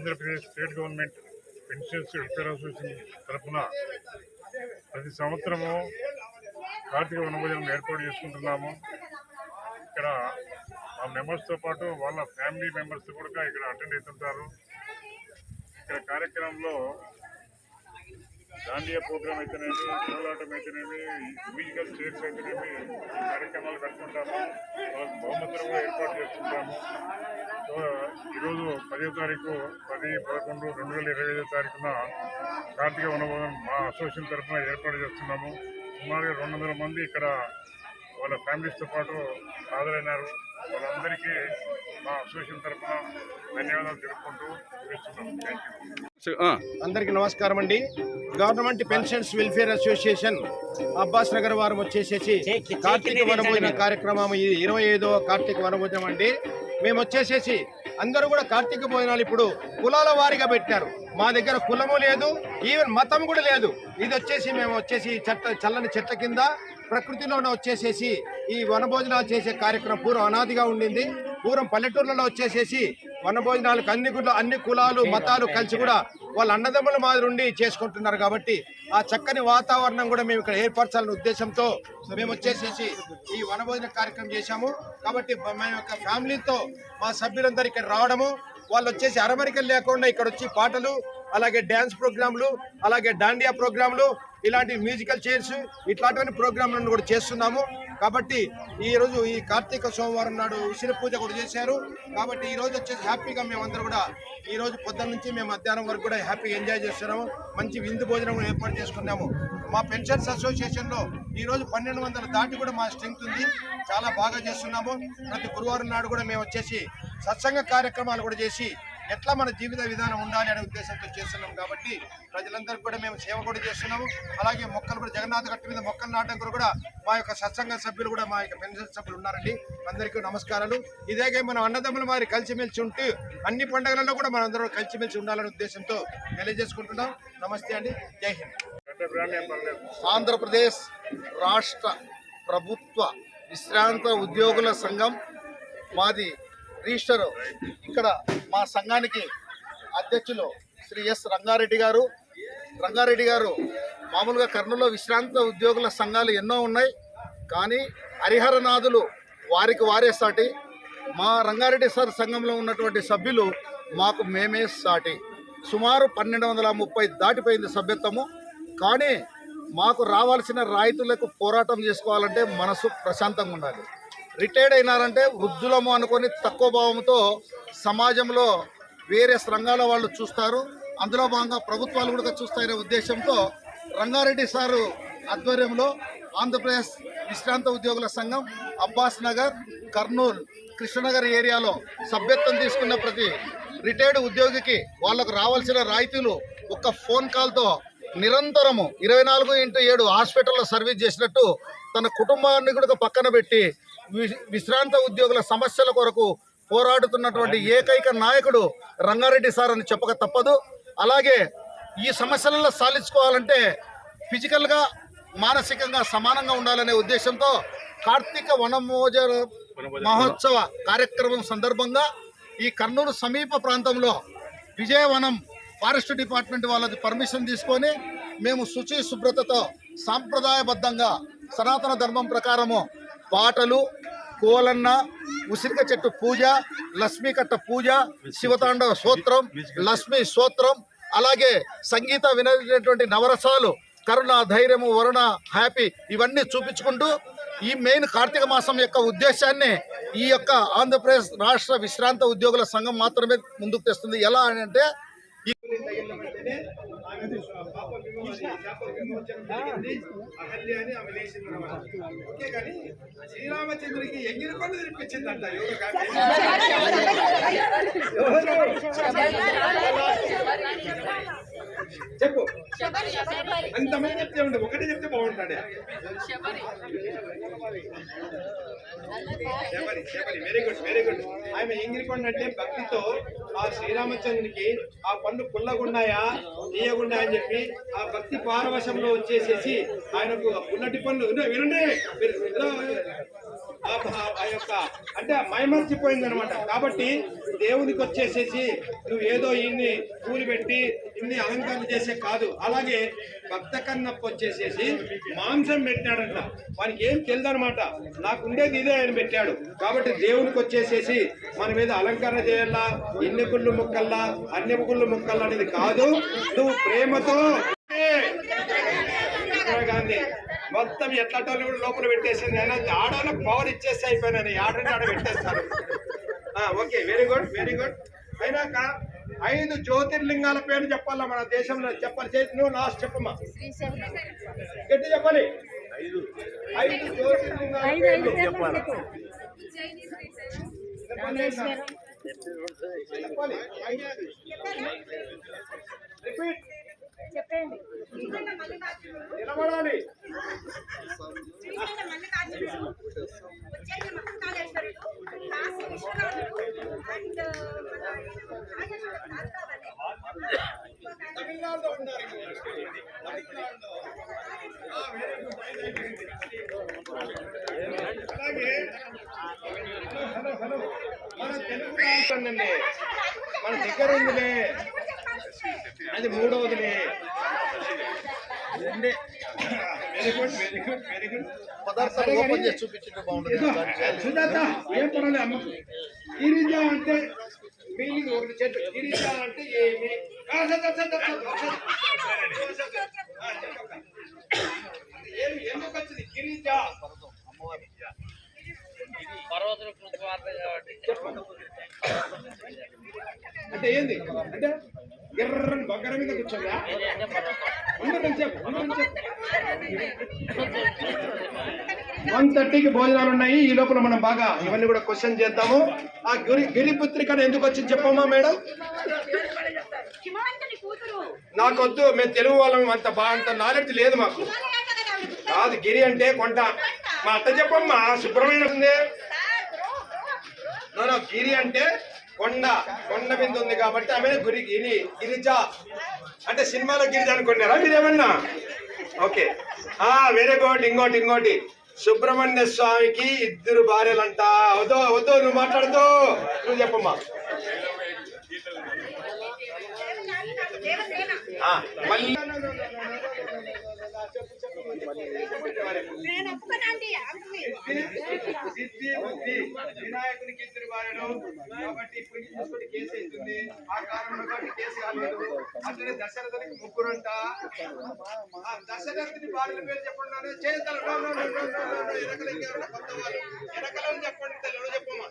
Andhra Pradesh state government pensions welfare association తరఫున ప్రతి సంవత్సరము కార్తీక వనభోజనం ఏర్పాటు చేసుకుంటున్నాము. ఇక్కడ మా మెంబర్స్తో పాటు వాళ్ళ ఫ్యామిలీ మెంబర్స్ కూడా ఇక్కడ అటెండ్ అవుతుంటారు. ఇక్కడ కార్యక్రమంలో దాండియా ప్రోగ్రామ్ అయితేనేమి కోలాటం అయితేనేమి మ్యూజికల్ చైర్స్ అయితేనేమి కార్యక్రమాలు పెట్టుకుంటాము వాళ్ళకి బహుమతులు కూడా ఏర్పాటు చేసుకుంటాము. ఈరోజు పదో తారీఖు పది పదకొండు రెండు వేల ఇరవై ఐదో తారీఖున కార్తీక వనభవనం మా అసోసియేషన్ తరఫున ఏర్పాటు చేస్తున్నాము. సుమారుగా రెండు వందల మంది ఇక్కడ వాళ్ళ ఫ్యామిలీస్తో పాటు హాజరైనారు. వాళ్ళందరికీ మా అసోసియేషన్ తరఫున ధన్యవాదాలు తెలుపుకుంటూ యూ అందరికీ నమస్కారం అండి. Government pensions welfare association Abbas Nagar వారం వచ్చేసేసి కార్తీక వనభోజన కార్యక్రమం ఇది. ఇరవై ఐదో కార్తీక వనభోజనం అండి. మేము వచ్చేసేసి అందరూ కూడా కార్తీక భోజనాలు ఇప్పుడు కులాల వారీగా పెట్టారు. మా దగ్గర కులము లేదు ఈవెన్ మతం కూడా లేదు. ఇది వచ్చేసి మేము వచ్చేసి చెట్ల చల్లని చెట్ల కింద ప్రకృతిలోనే వచ్చేసేసి ఈ వనభోజనాలు చేసే కార్యక్రమం పూర్వం అనాదిగా ఉండింది. పూర్వం పల్లెటూర్లలో వచ్చేసేసి వనభోజనాలకు అన్ని అన్ని కులాలు మతాలు కలిసి కూడా వాళ్ళ అన్నదమ్ముల మాదిరి ఉండి చేసుకుంటున్నారు కాబట్టి ఆ చక్కని వాతావరణం కూడా మేము ఇక్కడ ఏర్పరచాలనే ఉద్దేశంతో మేము వచ్చేసేసి ఈ వనభోజన కార్యక్రమం చేశాము. కాబట్టి మా యొక్క ఫ్యామిలీతో మా సభ్యులందరూ ఇక్కడ రావడము వాళ్ళు వచ్చేసి అరమరికలు లేకుండా ఇక్కడ వచ్చి పాటలు అలాగే డ్యాన్స్ ప్రోగ్రాంలు అలాగే డాండియా ప్రోగ్రాంలు ఇలాంటి మ్యూజికల్ చైర్స్ ఇట్లాంటివన్నీ ప్రోగ్రాంలను కూడా చేస్తున్నాము. కాబట్టి ఈరోజు ఈ కార్తీక సోమవారం నాడు ఉసిరి పూజ కూడా చేశారు. కాబట్టి ఈరోజు వచ్చేసి హ్యాపీగా మేమందరం కూడా ఈరోజు పొద్దున్న నుంచి మేము మధ్యాహ్నం వరకు కూడా హ్యాపీగా ఎంజాయ్ చేస్తున్నాము. మంచి విందు భోజనం కూడా ఏర్పాటు చేసుకున్నాము. మా పెన్షన్స్ అసోసియేషన్లో ఈరోజు పన్నెండు వందల దాటి కూడా మా స్ట్రెంగ్త్ ఉంది. చాలా బాగా చేస్తున్నాము. ప్రతి గురువారం నాడు కూడా మేము వచ్చేసి సత్సంగ కార్యక్రమాలు కూడా చేసి ఎట్లా మన జీవిత విధానం ఉండాలి అనే ఉద్దేశంతో చేస్తున్నాం కాబట్టి ప్రజలందరికీ కూడా మేము సేవ కూడా చేస్తున్నాము. అలాగే మొక్కలు కూడా జగన్నాథ గట్టు మీద మొక్కలు నాటడం కూడా మా యొక్క సత్సంగ సభ్యులు కూడా మా యొక్క పెన్షన్ సభ్యులు ఉన్నారండి. అందరికీ నమస్కారాలు. ఇదేగే మనం అన్నదమ్ముల వారి కలిసిమెలిసి ఉంటూ అన్ని పండుగలలో కూడా మనం అందరం కలిసిమెలిసి ఉండాలనే ఉద్దేశంతో తెలియజేసుకుంటున్నాం. నమస్తే అండి. జై హింద్. ఆంధ్రప్రదేశ్ రాష్ట్ర ప్రభుత్వ విశ్రాంత ఉద్యోగుల సంఘం మాది రిజిస్టర్. ఇక్కడ మా సంఘానికి అధ్యక్షులు శ్రీ ఎస్ రంగారెడ్డి గారు. రంగారెడ్డి గారు మామూలుగా కర్నూలులో విశ్రాంత ఉద్యోగుల సంఘాలు ఎన్నో ఉన్నాయి. కానీ హరిహరనాథులు వారికి వారే సాటి. మా రంగారెడ్డి సార్ సంఘంలో ఉన్నటువంటి సభ్యులు మాకు మేమే సాటి. సుమారు పన్నెండు వందల ముప్పై దాటిపోయింది సభ్యత్వము. కానీ మాకు రావాల్సిన రాయితులకు పోరాటం చేసుకోవాలంటే మనసు ప్రశాంతంగా ఉండాలి. రిటైర్డ్ అయినారంటే వృద్ధులము అనుకొని తక్కువ భావంతో సమాజంలో వేరే రంగాల వాళ్ళు చూస్తారు. అందులో భాగంగా ప్రభుత్వాలు కూడా చూస్తాయనే ఉద్దేశంతో రంగారెడ్డి సారు ఆధ్వర్యంలో ఆంధ్రప్రదేశ్ విశ్రాంత ఉద్యోగుల సంఘం అబ్బాస్ నగర్ కర్నూలు కృష్ణనగర్ ఏరియాలో సభ్యత్వం తీసుకున్న ప్రతి రిటైర్డ్ ఉద్యోగికి వాళ్ళకు రావాల్సిన రాయితీలు ఒక్క ఫోన్ కాల్తో నిరంతరము ఇరవై నాలుగు ఇంటూ ఏడు హాస్పిటల్లో సర్వీస్ చేసినట్టు తన కుటుంబాన్ని కూడా పక్కన పెట్టి విశ్రాంత ఉద్యోగుల సమస్యల కొరకు పోరాడుతున్నటువంటి ఏకైక నాయకుడు రంగారెడ్డి సార్ అని చెప్పక తప్పదు. అలాగే ఈ సమస్యలలో సాధించుకోవాలంటే ఫిజికల్గా మానసికంగా సమానంగా ఉండాలనే ఉద్దేశంతో కార్తీక వనమోజ మహోత్సవ కార్యక్రమం సందర్భంగా ఈ కర్నూలు సమీప ప్రాంతంలో విజయవనం ఫారెస్ట్ డిపార్ట్మెంట్ వాళ్ళది పర్మిషన్ తీసుకొని మేము శుచి శుభ్రతతో సాంప్రదాయబద్ధంగా సనాతన ధర్మం ప్రకారము పాటలు కోలన్న ఉసిరిక చెట్టు పూజ లక్ష్మీ కట్ట పూజ శివతాండవ స్తోత్రం లక్ష్మీ స్తోత్రం అలాగే సంగీత వినటువంటి నవరసాలు కరుణ ధైర్యము వరుణ హ్యాపీ ఇవన్నీ చూపించుకుంటూ ఈ మెయిన్ కార్తీక మాసం యొక్క ఉద్దేశాన్ని ఈ యొక్క ఆంధ్రప్రదేశ్ రాష్ట్ర విశ్రాంత ఉద్యోగుల సంఘం మాత్రమే ముందుకు తెస్తుంది. ఎలా అని అంటే ఈ అహల్య అని ఆమె లేచింది అన్నమాట ఓకే కానీ శ్రీరామచంద్రుడికి ఎంగిరి పండు తినిపించిందంట ఎవరు చెప్పు అంతమంది చెప్తే ఉండే ఒకటి చెప్తే బాగుంటాడే Sabari Sabari very good very good ఆమె ఎంగిరి పండు అంటే భక్తితో ఆ శ్రీరామచంద్రునికి ఆ పండు పుల్లగున్నాయా తీయగుండా అని చెప్పి ఆ భక్తి పారవశంలో వచ్చేసేసి ఆయనకు ఆ పుల్లటి పండ్లు వినండి, వినండి. మీరు- ఆ- యొక్క అంటే మైమర్చిపోయింది అనమాట కాబట్టి దేవునికి వచ్చేసేసి నువ్వు ఏదో ఇన్ని పూలు పెట్టి ఇన్ని అలంకరణ చేసే కాదు. అలాగే భక్త కన్నప్ప వచ్చేసేసి మాంసం పెట్టాడంట. వానికి ఏం తెలియదనమాట నాకు ఉండేది ఇదే ఆయన పెట్టాడు. కాబట్టి దేవునికి వచ్చేసేసి మన మీద అలంకరణ చేయాలా? ఎన్ని గుళ్ళు ముక్కల్లా? అన్ని గుళ్ళు ముక్కల్లా అనేది కాదు. నువ్వు ప్రేమతో గాంధీ మొత్తం ఎట్లాటోళ్ళు కూడా లోపల పెట్టేసింది అయినా ఆడవాళ్ళకి పవర్ ఇచ్చేస్తే అయిపోయినాను ఆడంటే ఆడ పెట్టేస్తారు ఆ, okay very good very good అయినాక ఐదు జ్యోతిర్లింగాల పేరు చెప్పాలా మన దేశంలో చెప్పాలి చేతి నువ్వు లాస్ట్ చెప్పమ్మా గట్టి చెప్పాలి ఐదు జ్యోతిర్లింగాల పేర్లు చెప్పాలి రిపీట్ చెప్పండి నిలబడాలి. శ్రీశైలం మల్లికార్జునుడు ఉజ్జయిని మహాకాళేశ్వరుడు కాశీ విశ్వనాథుడు అండ్ మన నాగేశ్వర భార్గవని తమిళనాడులో ఉన్నారు తమిళనాడులో ఆ, very good. అలాగే హలో హలో. మన తెలుగు రాష్ట్రండి మన దగ్గర ఉందిలే. అది మూడవదిలే. Very good very good very good పదార్థాలు ఓపెన్ చేసి చూపించుంటే బాగుంటుంది. దాన్ని చేయాలి. సుజాత ఏం పర్వాలేదు అమ్మకు గిరిజ అంటే మీనింగ్ ఒకటి చెట్టు గిరిజ అంటే ఏమి. ఏమి ఎందుకు వచ్చింది గిరిజ అంటే ఏంది? అంటే ఎర్రని బొగ్గర మీద కూర్చోగా చెప్పు చెప్పు. వన్ థర్టీకి భోజనాలు ఉన్నాయి. ఈ లోపల మనం బాగా ఇవన్నీ కూడా క్వశ్చన్ చేద్దాము. ఆ గిరి గిరిపుత్రికను ఎందుకు వచ్చింది చెప్పమ్మా మేడం? నాకొద్దు మేము తెలుగు వాళ్ళం అంత బాగా అంత నాలెడ్జ్ లేదు మాకు. కదా గిరి అంటే కొండ. మా అత్త చెప్పమ్మా సుబ్రహ్మణ్యం ఉంది sir, bro, bro, bro. No, no, గిరి అంటే కొండ కొండ మీద ఉంది కాబట్టి ఆమె గురి గిరి గిరిజ. అంటే సినిమాలో గిరిజ అనుకున్నారా మీరేమన్నా? ఓకే. ఆ వెరీ గుడ్ ఇంకోటి ఇంకోటి. సుబ్రహ్మణ్య స్వామికి ఇద్దరు భార్యలంట. వద్దు వద్దు నువ్వు మాట్లాడుతూ నువ్వు చెప్పమ్మా. మళ్ళీ. సిద్ధి బుద్ధి వినాయకునికి కాబట్టి ఇప్పుడు చూసుకుంటే కేసు అవుతుంది. ఆ కారణంలో కాబట్టి కేసు కాలేదు. అట్లనే దశరథునికి ముగ్గురంట. అంట దశరథుని భార్యల పేరు చెప్పండి చేతలు చేతులు కొత్త వాళ్ళు. వెనకలని చెప్పండి తెలుగు చెప్పమ్మా.